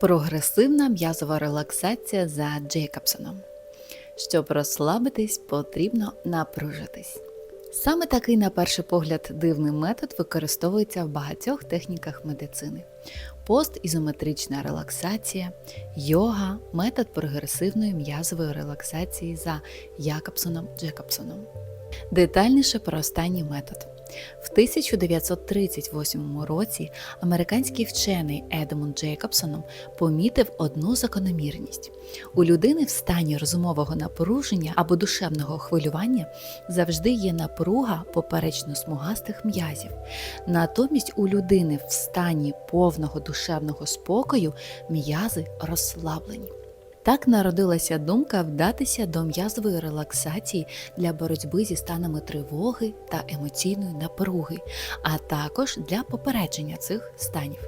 Прогресивна м'язова релаксація за Джейкобсоном. Щоб розслабитись, потрібно напружитись. Саме такий, на перший погляд, дивний метод використовується в багатьох техніках медицини: постізометрична релаксація, йога, метод прогресивної м'язової релаксації за Якобсоном Джекобсоном. Детальніше про останній метод. В 1938 році американський вчений Едмунд Джейкобсон помітив одну закономірність: у людини в стані розумового напруження або душевного хвилювання завжди є напруга поперечно-смугастих м'язів. Натомість у людини в стані повного душевного спокою м'язи розслаблені. Так народилася думка вдатися до м'язової релаксації для боротьби зі станами тривоги та емоційної напруги, а також для попередження цих станів.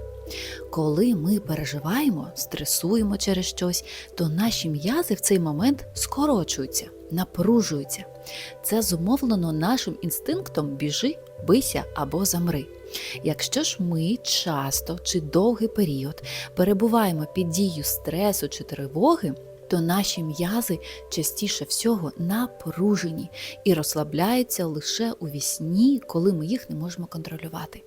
Коли ми переживаємо, стресуємо через щось, то наші м'язи в цей момент скорочуються, напружуються. Це зумовлено нашим інстинктом біжи, бийся або замри. Якщо ж ми часто чи довгий період перебуваємо під дією стресу чи тривоги, то наші м'язи частіше всього напружені і розслабляються лише у вісні, коли ми їх не можемо контролювати.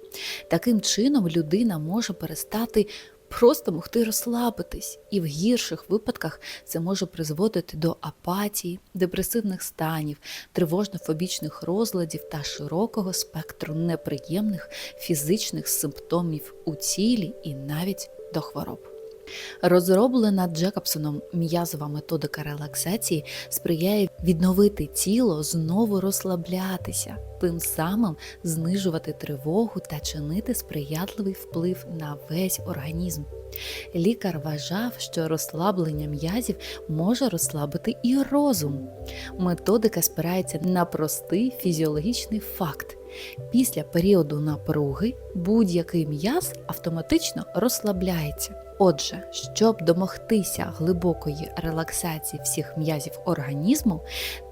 Таким чином людина може перестати просто могти розслабитись, і в гірших випадках це може призводити до апатії, депресивних станів, тривожно-фобічних розладів та широкого спектру неприємних фізичних симптомів у тілі і навіть до хвороб. Розроблена Джекобсоном м'язова методика релаксації сприяє відновити тіло, знову розслаблятися, тим самим знижувати тривогу та чинити сприятливий вплив на весь організм. Лікар вважав, що розслаблення м'язів може розслабити і розум. Методика спирається на простий фізіологічний факт. Після періоду напруги будь-який м'яз автоматично розслабляється. Отже, щоб домогтися глибокої релаксації всіх м'язів організму,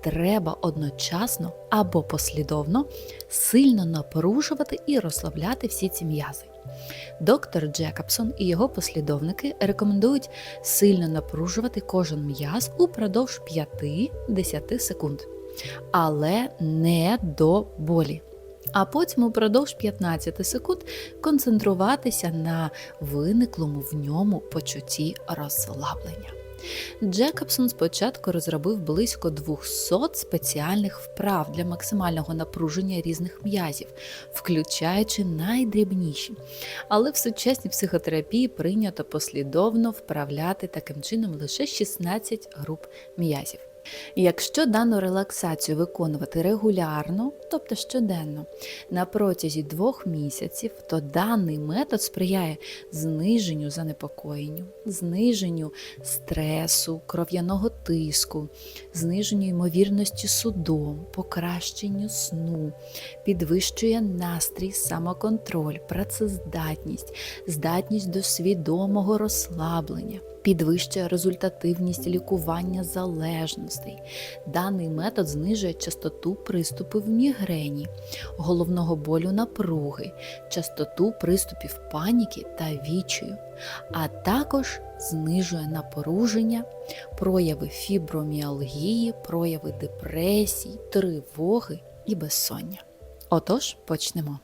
треба одночасно або послідовно сильно напружувати і розслабляти всі ці м'язи. Доктор Джекобсон і його послідовники рекомендують сильно напружувати кожен м'яз упродовж 5-10 секунд, але не до болі а потім упродовж 15 секунд концентруватися на виниклому в ньому почутті розслаблення. Джекобсон спочатку розробив близько 200 спеціальних вправ для максимального напруження різних м'язів, включаючи найдрібніші. Але в сучасній психотерапії прийнято послідовно вправляти таким чином лише 16 груп м'язів. Якщо дану релаксацію виконувати регулярно, тобто щоденно, на протязі двох місяців, то даний метод сприяє зниженню занепокоєнню, зниженню стресу, кров'яного тиску, зниженню ймовірності судом, покращенню сну, підвищує настрій, самоконтроль, працездатність, здатність до свідомого розслаблення підвищує результативність лікування залежностей. Даний метод знижує частоту приступів мігрені, головного болю напруги, частоту приступів паніки та відчаю, а також знижує напруження, прояви фіброміалгії, прояви депресії, тривоги і безсоння. Отож, почнемо.